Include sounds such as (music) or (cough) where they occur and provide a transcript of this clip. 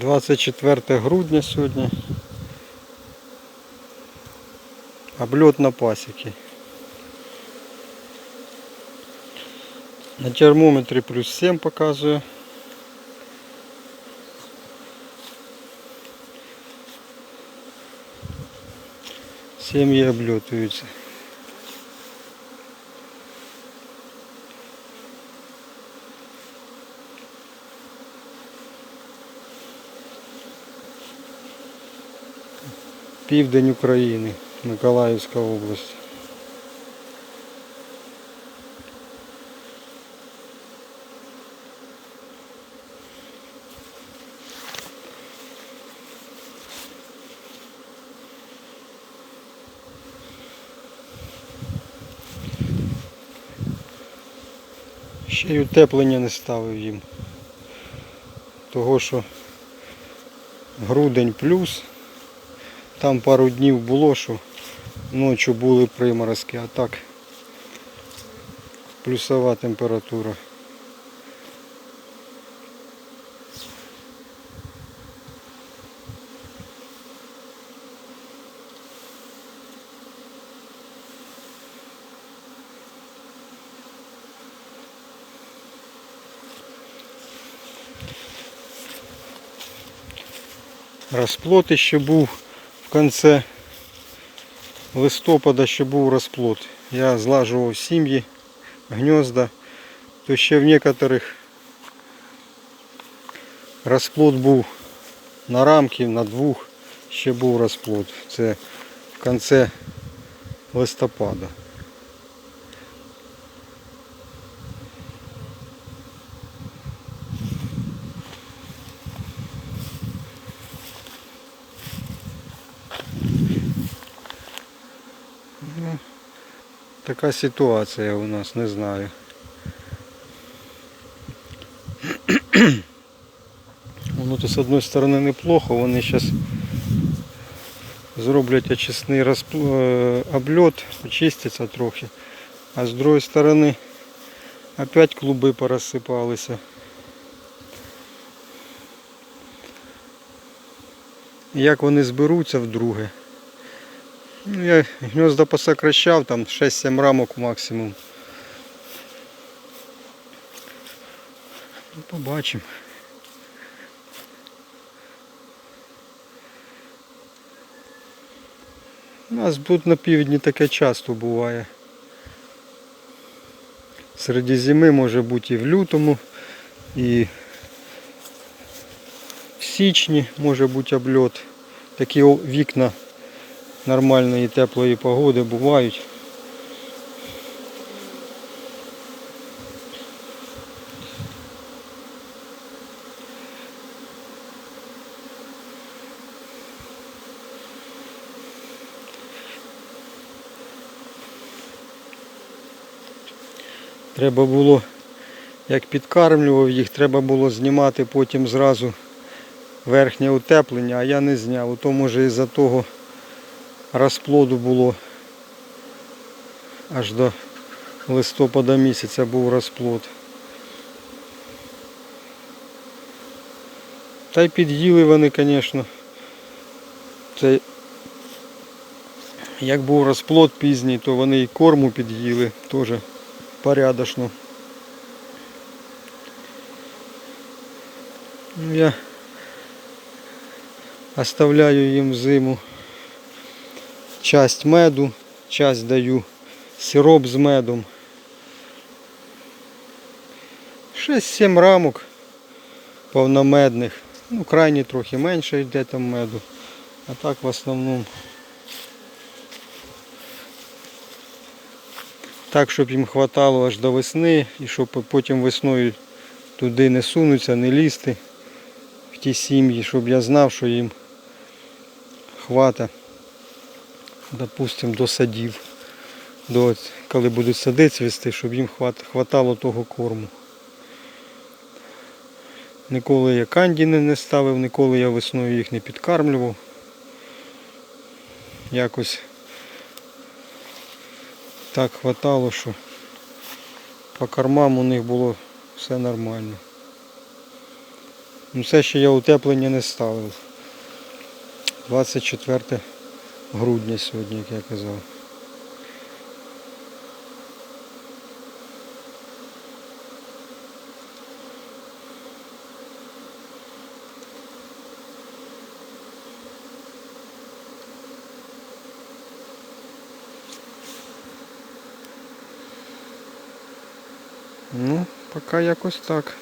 24 грудня сьогодні. Обльот на пасіки. На термометрі плюс 7 показує. Сім'ї обльотуються. Південь України, Миколаївська область. Ще й утеплення не ставив їм. Того що грудень плюс. Там пару днів було, що ночі були приморозки, а так плюсова температура. Розплод ще був в кінці листопада ще був розплод. Я злажував сім'ї, гнізда, то ще в некоторих розплод був на рамки, на двох ще був розплод. Це в кінці листопада. Така ситуація у нас, не знаю. (clears throat) Воно то з одної сторони неплохо, вони зараз зроблять очисний розпл... е, обльот, очистяться трохи. А з другої сторони опять клуби порозсипалися. Як вони зберуться вдруге? Ну, я гнезда посокращав, там 6-7 рамок максимум. Ну, побачимо. У нас тут на півдні таке часто буває. Серед зими може бути і в лютому, і в січні може бути обльот. Такі вікна нормальної теплої погоди бувають. Треба було, як підкармлював їх, треба було знімати потім зразу верхнє утеплення, а я не зняв. То може із-за того розплоду було аж до листопада місяця був розплод. Та й під'їли вони, звісно. Це як був розплод пізній, то вони і корму під'їли теж порядочно. Ну, я оставляю їм зиму часть меду, часть даю сироп з медом. 6-7 рамок повномедних. Ну, крайні трохи менше йде там меду. А так в основному. Так, щоб їм хватало аж до весни і щоб потім весною туди не сунуться, не лізти в ті сім'ї, щоб я знав, що їм хвата, допустим, до садів, до, коли будуть сади цвісти, щоб їм хват, хватало того корму. Ніколи я кандіни не ставив, ніколи я весною їх не підкармлював. Якось так хватало, що по кормам у них було все нормально. Ну це ще я утеплення не ставив. 24 грудня сьогодні, як я казав. Ну, поки якось так.